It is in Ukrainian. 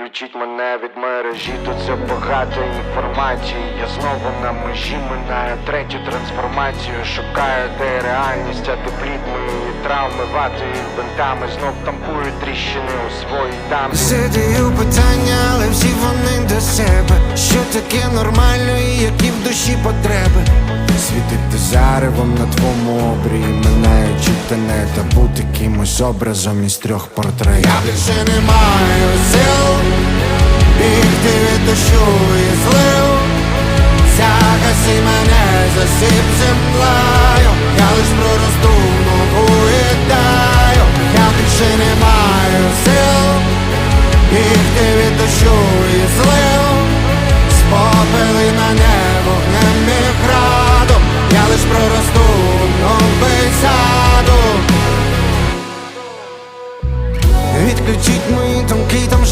Відключіть мене від мережі, тут все багато інформації. Я знову на межі минаю третю трансформацію. Шукаю, де реальність, а де плід мої травми, ватою бинтами. Знов тампую тріщини у своїй дамбі. Задаю питання, але всі вони до себе. Що таке нормально і які в душі потреби? Світити заревом на твоєму обрії, минаючи тенет, та бути кимось образом із трьох портретів. Я більше не маю сил дощу і злив. Загаси мене, засип землею, я лиш проросту нову ідею. Я більше не маю сил. Бігти від дощу і злив. Спопили мене вогнем і градом Я лиш проросту новий саду. Відключіть мої тонкі там